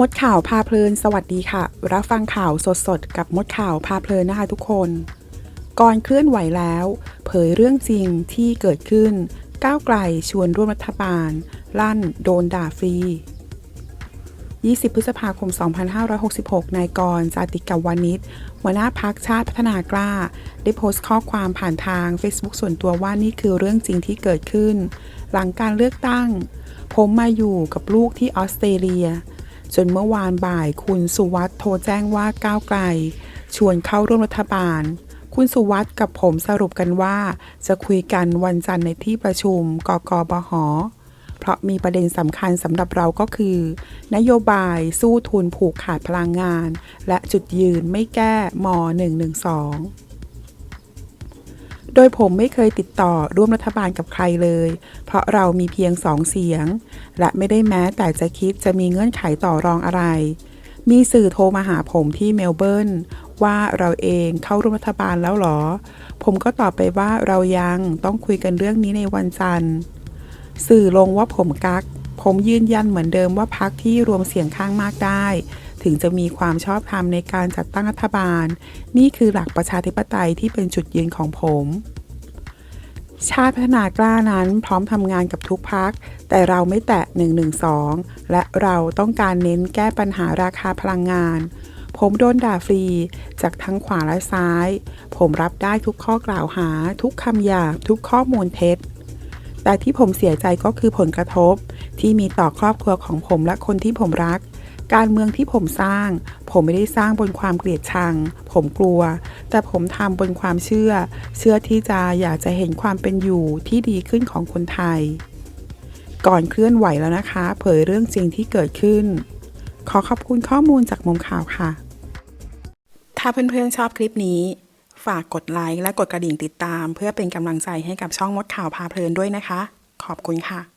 มดข่าวพาเพลิน สวัสดีค่ะ รับฟังข่าวสดๆ กับมดข่าวพาเพลินนะคะทุกคน ก่อนเคลื่อนไหวแล้ว เผยเรื่องจริงที่เกิดขึ้น ก้าวไกลชวนร่วมรัฐบาล ลั่นโดนด่าฟรี 20 พฤษภาคม 2566 นายกรจาติกาวานิชหัวหน้าพักชาติพัฒนากล้า ได้โพสต์ข้อความผ่านทาง Facebook ส่วนตัวว่านี่คือเรื่องจริงที่เกิดขึ้น หลังการเลือกตั้ง ผมมาอยู่กับลูกที่ออสเตรเลีย จนเมื่อวานบ่ายคุณสุวัสด์โทรแจ้งว่าก้าวไกล ชวนเข้าร่วมรัฐบาล คุณสุวัสด์กับผมสรุปกันว่า จะคุยกันวันจันทร์ในที่ประชุมกกบหเพราะมีประเด็นสำคัญสำหรับเราก็คือ นโยบายสู้ทุนผูกขาดพลังงาน และจุดยืนไม่แก้ม .112 โดยผมไม่เคยติดต่อร่วมรัฐบาลกับใครเลย เพราะเรามีเพียงสองเสียง และไม่ได้แม้แต่จะคิดจะมีเงื่อนไขต่อรองอะไร มีสื่อโทรมาหาผมที่เมลเบิร์นว่าเราเองเข้าร่วมรัฐบาลแล้วเหรอ ผมก็ตอบไปว่าเรายังต้องคุยกันเรื่องนี้ในวันจันทร์ สื่อลงว่าผมกัก ผมยืนยันเหมือนเดิมว่าพักที่รวมเสียงข้างมากได้ ถึงจะมีความชอบธรรมในการจัดตั้งรัฐบาล นี่คือหลักประชาธิปไตยที่เป็นจุดยืนของผม ชาติพัฒนากล้านั้นพร้อมทำงานกับทุกพัก แต่เราไม่แตะ 112 และเราต้องการเน้นแก้ปัญหาราคาพลังงาน ผมโดนด่าฟรี จากทั้งขวาและซ้าย ผมรับได้ทุกข้อกล่าวหา ทุกคำหยาบทุกข้อมูลเท็จแต่ที่ผมเสียใจก็คือผลกระทบ ที่มีต่อครอบครัวของผมและคนที่ผมรัก การเมืองที่ผมสร้าง ผมไม่ได้สร้างบนความเกลียดชัง ผมกลัว แต่ผมทำบนความเชื่อ เชื่อที่จะอยากจะเห็นความเป็นอยู่ที่ดีขึ้นของคนไทย ก่อนเคลื่อนไหวแล้วนะคะ เผยเรื่องจริงที่เกิดขึ้น ขอขอบคุณข้อมูลจากมุมข่าวค่ะ ถ้าเพื่อนๆชอบคลิปนี้ ฝากกดไลค์และกดกระดิ่งติดตาม เพื่อเป็นกำลังใจให้กับช่องมดข่าวพาเพลินด้วยนะคะ ขอบคุณค่ะ